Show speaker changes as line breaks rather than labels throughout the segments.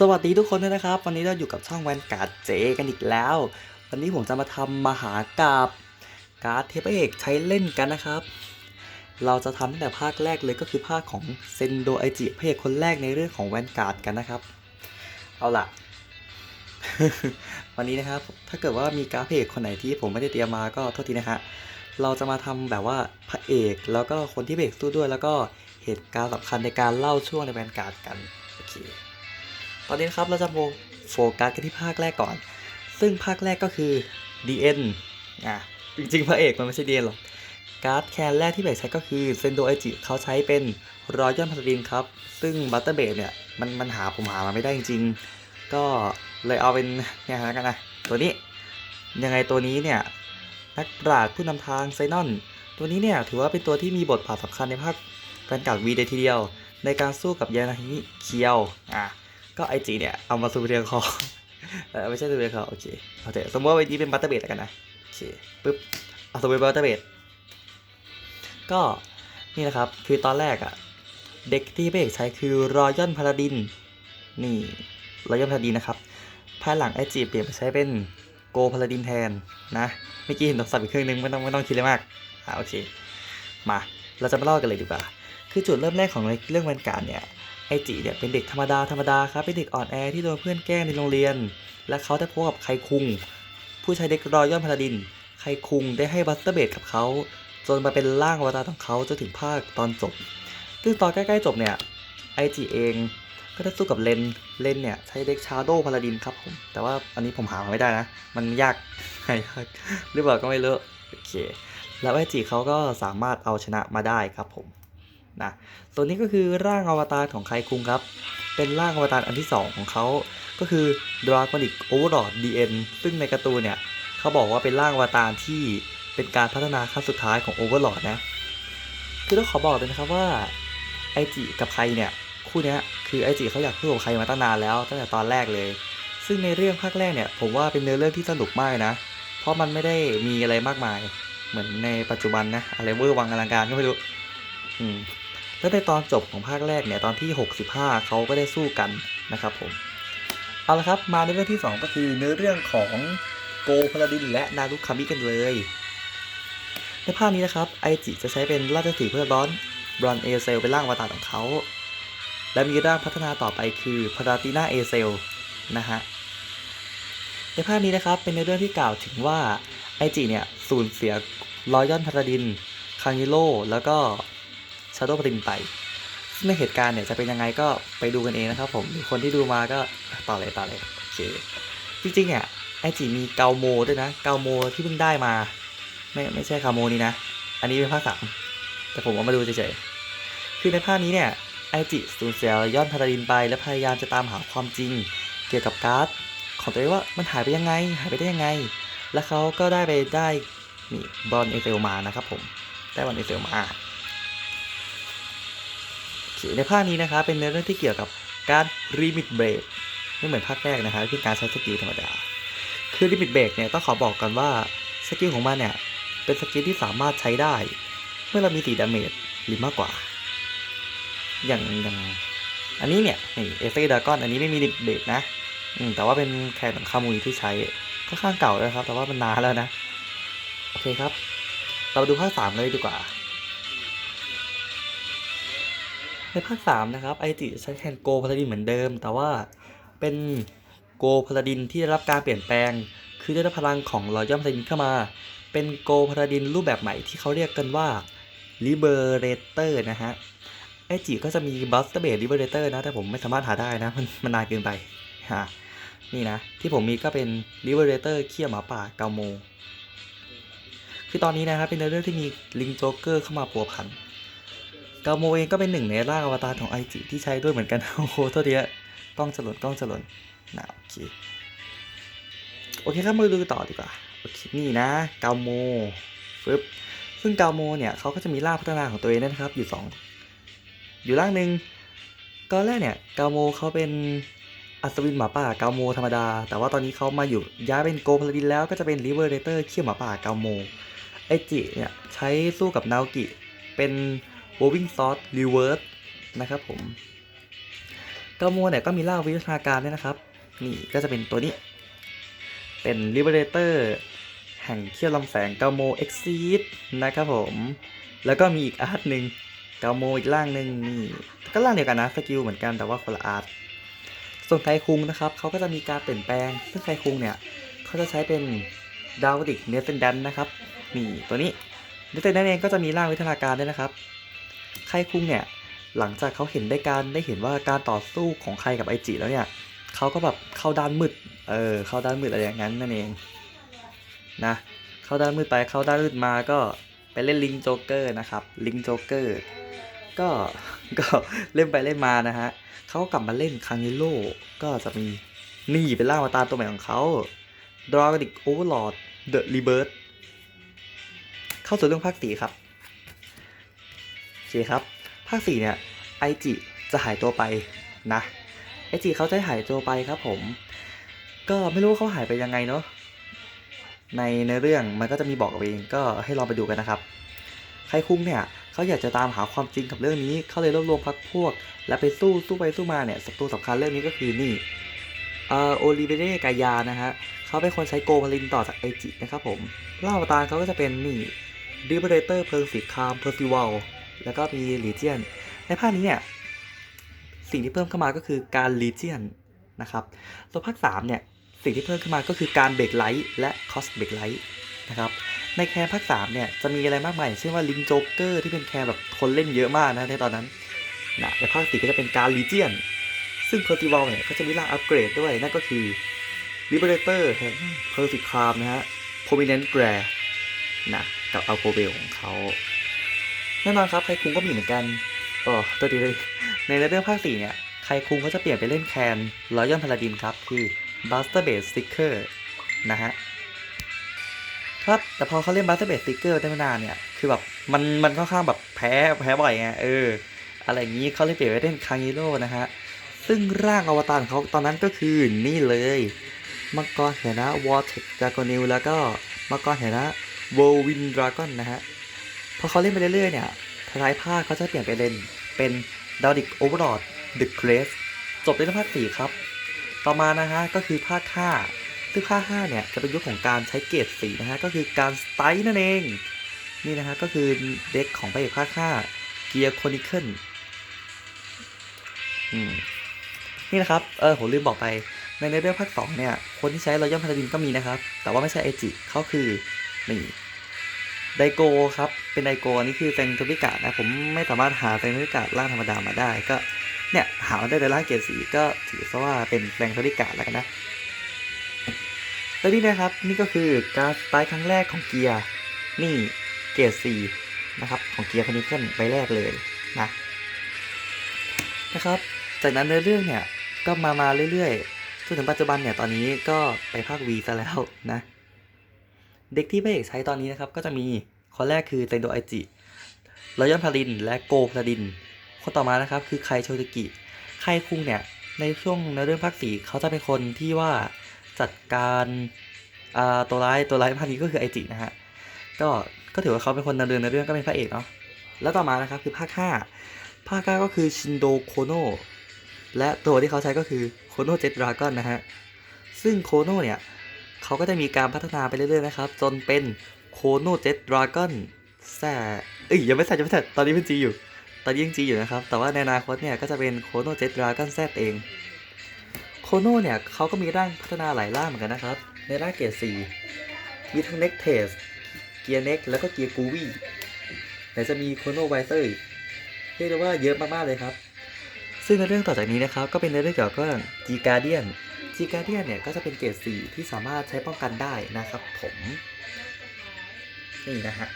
สวัสดีทุกคนด้วยนะครับ วันนี้เราอยู่กับช่องแวนการ์ดเจกันอีกแล้ว วันนี้ผมจะมาทำมหากราบการ์ดเทพเอกใช้เล่นกันนะครับ เราจะทำตั้งแต่ภาคแรกเลยก็คือภาคของเซนโดไอจิพระเอกคนแรกในเรื่องของแวนการ์ดกันนะครับ เอาล่ะ วันนี้นะครับ ถ้าเกิดว่ามีการ์ดพระเอกคนไหนที่ผมไม่ได้เตรียมมาก็โทษทีนะฮะเราจะมาทำแบบว่าพระเอกแล้วก็คนที่พระเอกสู้ด้วย แล้วก็เหตุการณ์สำคัญในการเล่าช่วงในแวนการ์ดกันโอเค ตอนนี้นครับเราจะโฟกัสกันที่ภาคแรกก่อน ซึ่งภาคแรกก็คือ DN อะจริงๆพระเอกมันไม่ใช่ DN หรอก การ์ดแคนแรกที่เบกใช้ก็คือเซนโดไอจิเขาใช้เป็นรอยัลพาราดินครับ ซึ่งบัตเตอร์เบดเนี่ยมันมันหาผมหามาไม่ได้จริงๆ ก็เลยเอาเป็นเนี่ยแล้วกันนะตัวนี้ยังไงตัวนี้เนี่ยนักปราชญ์ผู้นำทางไซนอน ตัวนี้เนี่ยถือว่าเป็นตัวที่มีบทบาทสำคัญในภาคแฟนการ์ดวีเดทีเดียว ในการสู้กับยานาฮิเคียวอะ ก็ไอจีเนี่ย เอามาซูเรียงคอเออไม่ใช่ซูเรียงคอโอเคเอาแต่สมมติว่าไอจีเป็นบัตเตอร์เบดแล้วกันนะโอเคปึ๊บเอาสมมติบัตเตอร์เบดก็นี่นะครับคือตอนแรกอะเด็กที่เบกใช้คือรอยัลพาราดินนี่รอยัลพาราดินนะครับภายหลังไอจีเปลี่ยนไปใช้เป็นโกพาราดินแทนนะเมื่อกี้เห็นโทรศัพท์อีกเครื่องนึงไม่ต้องไม่ต้องคิดเลยมากอ่าโอเคมาเราจะมาเล่ากันเลยดีกว่า คือจุดเริ่มแรกของเรื่องแวนการ์ดเนี่ย ไอจิเนี่ยเป็นเด็กธรรมดาธรรมดาครับเป็นเด็กอ่อนแอที่โดนเพื่อนแกล้งในโรงเรียน และเขาได้พบกับไคคุง ผู้ใช้เด็กรอยัลพาราดิน ไคคุงได้ให้บัสเตอร์เบดกับเขา จนมาเป็นร่างวตารของเขาจนถึงภาคตอนจบ ซึ่งตอนใกล้ๆจบเนี่ยไอจิเองก็ได้สู้กับเลน เลนเนี่ยใช้เด็กชาโดพาราดินครับผม แต่ว่าอันนี้ผมหามาไม่ได้นะ มันยากหายากหรือเปล่าก็ไม่รู้ โอเค แล้วไอจิเขาก็สามารถเอาชนะมาได้ครับผม นะตัวนี้ก็คือร่างอวตารของไคคุงครับ เป็นร่างอวตารอันที่ 2 ของเขาก็คือ Draconic Overlord DN ซึ่งในการ์ตูนเนี่ยเขาบอกว่าเป็นร่างอวตารที่เป็นการพัฒนาขั้นสุดท้ายของ Overlord นะ คือต้องขอบอกเลยนะครับว่าไอจิกับใครเนี่ยคู่นี้คือไอจิเขาอยากคู่กับใครมาตั้งนานแล้วตั้งแต่ตอนแรกเลย ซึ่งในเรื่องภาคแรกเนี่ยผมว่าเป็นเนื้อเรื่องที่สนุกมากนะ เพราะมันไม่ได้มีอะไรมากมาย เหมือนในปัจจุบันนะอะไรเวอร์วังอลังการก็ไม่รู้ อืม แล้วในตอนจบของภาคแรกเนี่ยตอนที่ 65 เขาก็ได้สู้กันนะครับผม เอาละครับมาในเรื่องที่ 2 ก็คือเนื้อเรื่องของโกพาราดินและนารุคามิกันเลย ในภาคนี้นะครับไอจิจะใช้เป็นราชสีเพื่อร้อนบรอนเอเซลเป็นร่างอวตารของเขา และมีร่างพัฒนาต่อไปคือพาราตินาเอเซลนะฮะในภาคนี้นะครับเป็นในเรื่องที่กล่าวถึงว่าไอจิเนี่ยสูญเสียรอยยอนพาราดินคังยิโรแล้วก็ ชาโดว์พรินไป ซึ่งในเหตุการณ์เนี่ยจะเป็นยังไงก็ไปดูกันเองนะครับผมหรือคนที่ดูมาก็ต่อเลยต่อเลยโอเคจริงๆเนี่ยไอจิมีเกาโมด้วยนะเกาโมที่เพิ่งได้มา ไม่ไม่ใช่คาโมนี้นะ อันนี้เป็นภาคสามแต่ผมเอามาดูเฉยๆคือในภาคนี้เนี่ยไอจิสูญเสียยอดพาราดินไป และพยายามจะตามหาความจริง เกี่ยวกับการ์ดของตัวเองว่ามันหายไปยังไง หายไปได้ยังไง แล้วเขาก็ได้ไปได้นี่บอลเอเซลมานะครับผม ได้บอลเอเซลมา โอในภาคนี้นะคะเป็นเนื้อเรื่องที่เกี่ยวกับการรีมิ t เบรกไม่เหมือนภาคแรกนะคะที่การใช้สกิลธรรมดา คือรีมิ t เบรกเนี่ยต้องขอบอกกันว่าสกิลของมันเนี่ยเป็นสกิลที่สามารถใช้ได้ เมื่อเรามีตีดาเมจหรือมากกว่า อย่างอย่างอันนี้เนี่ยเอเฟกต์ดากอนอันนี้ไม่มีลิมิตเบรกนะอืมแต่ว่าเป็นแคนของคามุยที่ใช้ค่อนข้างเก่าแล้วครับ แต่ว่ามันนานแล้วนะ โอเคครับ เรามาดูภาคสามเลยดีกว่า ในภาค 3 นะครับไอจิใช้แทนโกพาราดินเหมือนเดิม แต่ว่าเป็นโกพาราดินที่ได้รับการเปลี่ยนแปลง คือได้รับพลังของรอยัลพาราดินเข้ามา เป็นโกพาราดินรูปแบบใหม่ที่เขาเรียกกันว่า Liberator นะฮะไอจิก็จะมีบัสเตอร์เบด Liberator นะ แต่ผมไม่สามารถหาได้นะ มันมันนานเกินไปฮะนี่นะ ที่ผมมีก็เป็น Liberator เขี้ยวหมาป่าเกาโม คือตอนนี้นะครับเป็นเรื่องที่มีลิงโจ๊กเกอร์เข้ามาพัวพัน กาโมเองก็เป็นหนึ่งในร่างอวตารของไอจิที่ใช้ด้วยเหมือนกัน โอ้โหโทษทีฮะกล้องจลนกล้องจลนนะโอเค โอเคครับมาดูต่อดีกว่า โอเค นี่นะกาโมปึ๊บซึ่งกาโมเนี่ยเขาก็จะมีร่างพัฒนาของตัวเองนะครับ อยู่สองอยู่ร่างหนึ่งก็แรกเนี่ยกาโมเขาเป็นอัศวินหมาป่ากาโมธรรมดา แต่ว่าตอนนี้เขามาอยู่ย้ายเป็นโกพลาดินแล้วก็จะเป็นริเวอร์เรเตอร์เขี้ยวหมาป่ากาโมไอจิเนี่ยใช้สู้กับนาโกิเป็น Moving Sword Reverse นะครับผมเกาโมเนี่ยก็มีล่าวิวัฒนาการด้วยนะครับ นี่ก็จะเป็นตัวนี้ เป็น Liberator แห่งเขี้ยวลำแสงเกาโมเอ็กซีดนะครับผม แล้วก็มีอีกอาร์ตหนึ่งเกาโมอีกล่างหนึ่งนี่ก็ล่างเดียวกันนะสกิลเหมือนกันแต่ว่าคนละอาร์ตส่วนไคคุงนะครับเขาก็จะมีการเปลี่ยนแปลง ซึ่งไคคุงเนี่ยเขาจะใช้เป็นดาวดิกเนสเซนดันนะครับนี่ตัวนี้เนสเซนดันเองก็จะมีร่างวิทยาการด้วยนะครับ ไคคุงเนี่ยหลังจากเขาเห็นได้การได้เห็นว่าการต่อสู้ของใครกับไอจิแล้วเนี่ยเขาก็แบบเข้าด้านมืดเออเข้าด้านมืดอะไรอย่างนั้นนั่นเองนะเข้าด้านมืดไปเข้าด้านมืดมาก็ไปเล่นลิงโจ๊กเกอร์นะครับลิงโจ๊กเกอร์ก็ก็เล่นไปเล่นมานะฮะเขากลับมาเล่นคังยิโร่ก็จะมีนี่เป็นร่างอวตาตัวใหม่ของเขา Dragonic Overlord The Rebirth เข้าสู่เรื่องภาคสี่ครับ เคครับ ภาคสี่เนี่ยไอจิจะหายตัวไปนะไอจิเขาจะหายตัวไปครับผม ก็ไม่รู้ว่าเขาหายไปยังไงเนาะในในเรื่องมันก็จะมีบอกเอาเองก็ให้ลองไปดูกันนะครับไคคุ้งเนี่ยเขาอยากจะตามหาความจริงกับเรื่องนี้เขาเลยรวบรวมพักพวก และไปสู้สู้ไปสู้มาเนี่ยศัตรูสำคัญเรื่องนี้ก็คือนี่เอ่อโอลิเวเรกายานะฮะเขาเป็นคนใช้โกมาลินต่อจากไอจินะครับผมล่าวตาเขาก็จะเป็นนี่ดิเบเรเตอร์เพลิงสีครามเพอร์ซิวัล แล้วก็มีลีเจียน ในภาคนี้เนี่ยสิ่งที่เพิ่มเข้ามาก็คือการลีเจียนนะครับส่วนภาค3เนี่ยสิ่งที่เพิ่มขึ้นมาก็คือการเบรกไลท์และคอสเบรกไลท์นะครับในแคร์ภาค3เนี่ยจะมีอะไรมากมายอย่างเช่นว่าลิงโจ๊กเกอร์ที่เป็นแคร์แบบคนเล่นเยอะมากนะในตอนนั้นนะในภาค4ก็จะเป็นการลีเจียน ซึ่งเพอร์ติวัลเนี่ยก็จะมีร่างอัปเกรดด้วย นั่นก็คือ Liberator แห่งเพอร์ซิครามนะฮะ Prominent g r a นะกับอัลโกเบลของเขา แน่นอนครับไคคุงก็มีเหมือนกันอ๋อตัวดีเลย ในเรื่องภาค4เนี่ยไคคุงก็จะเปลี่ยนไปเล่นแคนรอยัลพาลาดินครับ คือ Buster Base Sticker นะฮะครับแต่พอเขาเล่นบัสเตอร์เบสติกเกอร์ได้ไม่นานเนี่ย คือแบบมันมันค่อนข้างแบบแพ้แพ้บ่อยไงเออ อะไรอย่างนี้เขาเลยเปลี่ยนไปเล่นคาง i โร่นะฮะ ซึ่งร่างอวตารของเขาตอนนั้นก็คือนี่เลยมังกรเหนะวอร์เทคดากอนิลแล้วก็มังกรเหนะโววินดราก้อนนะฮะ พอเขาเล่นไปเรื่อยๆเนี่ยท้ายภาคเขาจะเปลี่ยนไปเล่นเป็นดาวดิกโอเวอร์ลอดเดอะเกรสจบในภาคสี่ครับ ต่อมานะฮะก็คือภาคห้าซึ่งภาค5เนี่ยจะเป็นยุคของการใช้เกรดสีนะฮะก็คือการสไตล์นั่นเอง นี่นะฮะก็คือเด็กของพระเอกภาค5เกียร์โคนิเคิลนี่นะครับ เออผมลืมบอกไปในในเรื่องภาค2เนี่ย คนที่ใช้รอยัลพาราดินก็มีนะครับ แต่ว่าไม่ใช่ไอจิเขาคือนี่ ไดโกครับ เป็นไดโกอันนี้คือแซงโทบิกะนะ ผมไม่สามารถหาแซงโทบิกะร่างธรรมดามาได้ก็เนี่ยหามาได้แต่ร่างเกรสีก็ถือซะว่าเป็นแซงโทบิกะแล้วกันนะและนี่นะครับนี่ก็คือการสไตล์ครั้งแรกของเกียร์นี่เกียร์สีนะครับของเกียร์คอนิเคิลใบแรกเลยนะนะครับ จากนั้นในเรื่องเนี่ยก็มามาเรื่อยๆจนถึงปัจจุบันเนี่ยตอนนี้ก็ไปภาควีซะแล้วนะ เด็กที่พระเอกใช้ตอนนี้นะครับ ก็จะมีคนแรกคือเตนโดไอจิรอยอนพาริน และโกพาริน คนต่อมานะครับคือไคโชติกิ ไคคุงเนี่ย ในช่วงในเรื่องภาคสี่เขาจะเป็นคนที่ว่าจัดการตัวร้ายตัวร้ายภาคนี้ก็คือไอจินะฮะ ก็ก็ถือว่าเขาเป็นคนดำเนินในเรื่องก็เป็นพระเอกเนาะ แล้วต่อมานะครับคือภาค5ภาค9ก็คือชินโดโคโนและตัวที่เขาใช้ก็คือโคโนเจ็ตดราก้อนนะฮะ ซึ่งโคโนเนี่ย เขาก็จะมีการพัฒนาไปเรื่อยๆนะครับ จนเป็นโคโนเจ็ตดราก้อนแซ่เอ้ยยังไม่ใส่ยังไม่ใส่ตอนนี้เป็นจีอยู่ ตอนนี้ยังจีอยู่นะครับ แต่ว่าในอนาคตเนี่ยก็จะเป็นโคโนเจ็ตดราก้อนแซ่เอง โคโน่เนี่ยเขาก็มีร่างพัฒนาหลายร่างเหมือนกันนะครับ ในร่างเกียร์สี่มีทั้งเน็กเทสเกียร์เน็กแล้วก็เกียร์กูวี่ไหนจะมีโคโน่ไวเซอร์เรียกได้ว่าเยอะมากๆเลยครับ ซึ่งในเรื่องต่อจากนี้นะครับ ก็เป็นในเรื่องเกี่ยวกับจีการเดียน จีการเดียนเนี่ยก็จะเป็นเกร์สี่ที่สามารถใช้ป้องกันได้นะครับผมนี่นะฮะ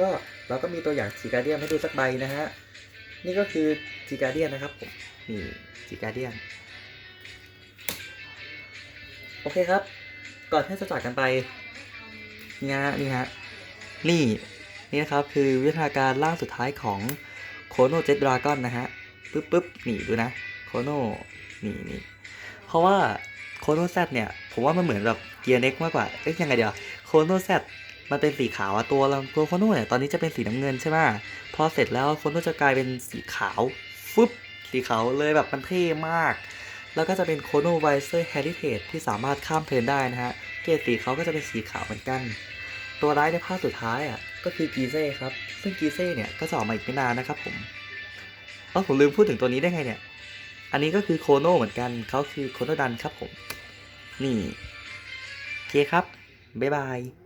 ก็เราก็มีตัวอย่างจีการเดียนให้ดูสักใบนะฮะนี่ก็คือจีการเดียนนะครับผมนี่จีการเดียนโอเคครับ ก่อนที่จะจากกันไปนี่ฮะนี่ฮะนี่นี่นะครับคือวิทยาการล่างสุดท้ายของโคโนเจ็ตดราก้อนนะฮะปึ๊บปึ๊บนี่ดูนะโคโนนี่นี่ เพราะว่าโคโนแซดเนี่ยผมว่ามันเหมือนแบบเกียร์เน็กมากกว่า เอ๊ะยังไงเดี๋ยวโคโนแซดมันเป็นสีขาวอะตัวตัวโคโนเนี่ยตอนนี้จะเป็นสีน้ำเงินใช่ไหมพอเสร็จแล้วโคโนจะกลายเป็นสีขาวฟึบสีขาวเลยแบบมันเท่มาก แล้วก็จะเป็นโคโนไวเซอร์เฮริเทจที่สามารถข้ามเทิร์นได้นะฮะเกียรดสีเขาก็จะเป็นสีขาวเหมือนกัน ตัวร้ายในภาคสุดท้ายอะก็คือกีเซ่ครับ ซึ่งกีเซ่เนี่ยก็จะออกมาอีกไม่นานนะครับผมเออผมลืมพูดถึงตัวนี้ได้ไงเนี่ย อันนี้ก็คือโคโน่เหมือนกันเขาคือโคโนดันครับผม นี่ โอเคครับ บ๊ายบาย